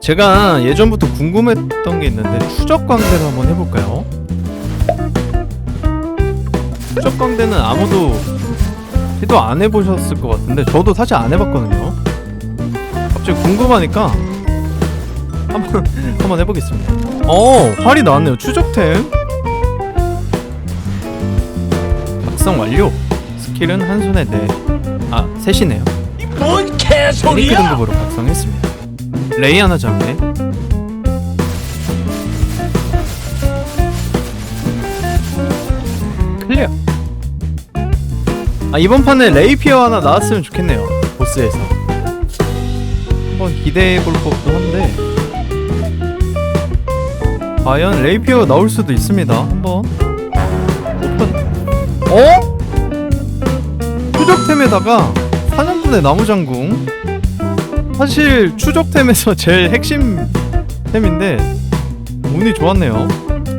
제가 예전부터 궁금했던 게 있는데 추적 광대를 한번 해볼까요? 추적 광대는 아무도 시도 안 해보셨을 것 같은데 저도 사실 안 해봤거든요. 갑자기 궁금하니까 한번 한번 해보겠습니다. 어 활이 나왔네요. 추적템 작성 완료. 스킬은 한 손에 네. 아 셋이네요. 뭔 개소리야! 등급으로 작성했습니다. 레이 하나 잡네. 클리어. 아 이번 판에 레이피어 하나 나왔으면 좋겠네요. 보스에서. 한번 기대해 볼 법도 한데. 과연 레이피어 나올 수도 있습니다. 한번. 오픈. 어? 추적템에다가 사냥꾼의 나무장궁 사실 추적템에서 제일 핵심 템인데 운이 좋았네요.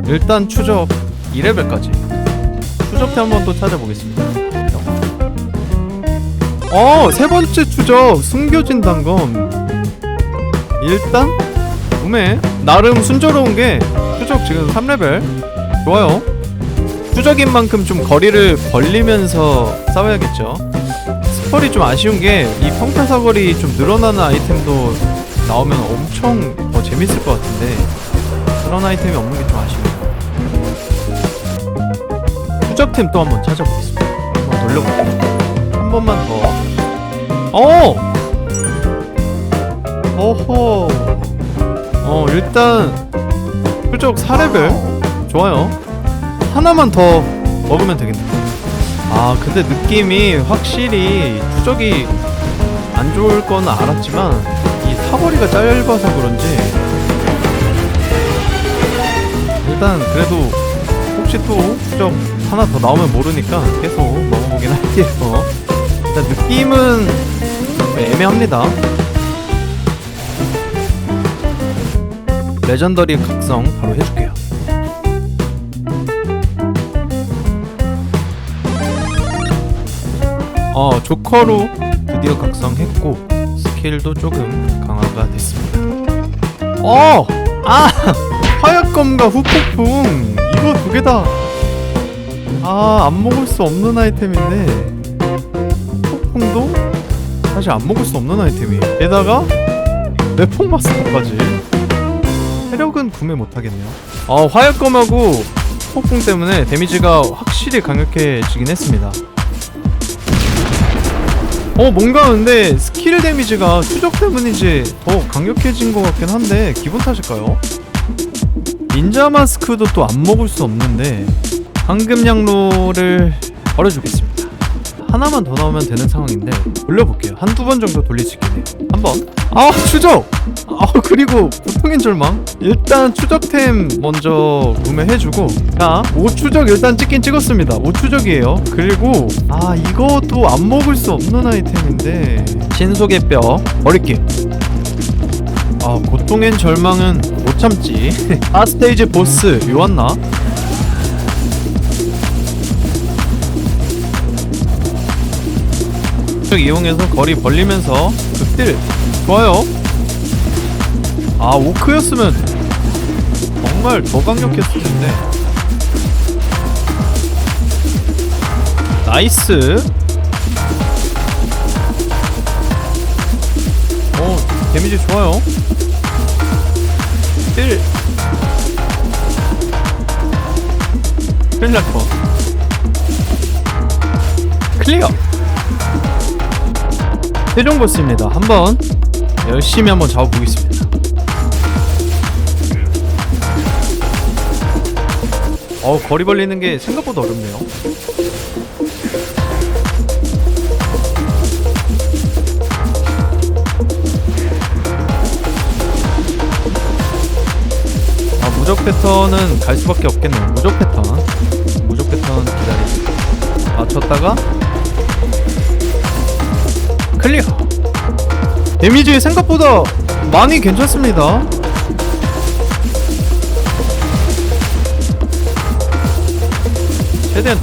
일단 추적 2레벨까지. 추적템 한번 또 찾아보겠습니다. 어 세 번째 추적 숨겨진 단검. 일단 구매 나름 순조로운 게 추적 지금 3레벨. 좋아요. 추적인 만큼 좀 거리를 벌리면서 싸워야겠죠 스펄이 좀 아쉬운 게 이 평타 사거리 좀 늘어나는 아이템도 나오면 엄청 더 재밌을 것 같은데 그런 아이템이 없는 게 좀 아쉽네요. 추적템 또 한번 찾아보겠습니다. 한번 돌려볼게요. 한 번만 더. 어! 어허. 어 일단 추적 4레벨 좋아요. 하나만 더 먹으면 되겠네요. 아 근데 느낌이 확실히 추적이 안 좋을 거는 알았지만 이 사거리가 짧아서 그런지 일단 그래도 혹시 또 추적 하나 더 나오면 모르니까 계속 먹어보긴 할게요. 일단 느낌은 애매합니다. 레전더리 각성 바로 해줄게요 어 조커로 드디어 각성했고 스킬도 조금 강화가 됐습니다. 어! 아! 화약검과 후폭풍 이거 두 개 다. 아, 안 먹을 수 없는 아이템인데 폭풍도 사실 안 먹을 수 없는 아이템이에요. 게다가 내폭 마스터까지. 체력은 구매 못 하겠네요. 어, 화약검하고 폭풍 때문에 데미지가 확실히 강력해지긴 했습니다. 어 뭔가 근데 스킬 데미지가 추적 때문인지 더 강력해진 것 같긴 한데 기분 탓일까요? 닌자 마스크도 또 안 먹을 수 없는데 황금 양로를 버려주겠습니다 하나만 더 나오면 되는 상황인데 돌려볼게요. 한두 번 정도 있겠네요. 한번. 아 추적! 아 그리고 고통인 절망. 일단 추적템 먼저 구매해주고. 자 5추적 일단 찍긴 찍었습니다. 5추적이에요. 그리고 아 이것도 안 먹을 수 없는 아이템인데. 신속의 뼈. 버릴게요. 아 고통엔 절망은 못 참지. 아 스테이지 보스. 요왔나? 추적 이용해서 거리 벌리면서 극딜. 좋아요. 아 오크였으면 정말 더 강력했을 텐데. 나이스. 어 데미지 좋아요. 1 큰일 날뻔. 클리어 최종 보스입니다 한번 열심히 한번 잡아보겠습니다 어 거리 벌리는 게 생각보다 어렵네요. 아 무적 패턴은 갈 수밖에 없겠네요. 무적 패턴, 무적 패턴 기다리. 맞췄다가 클리어 데미지 생각보다 많이 괜찮습니다. 최대한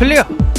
클리어.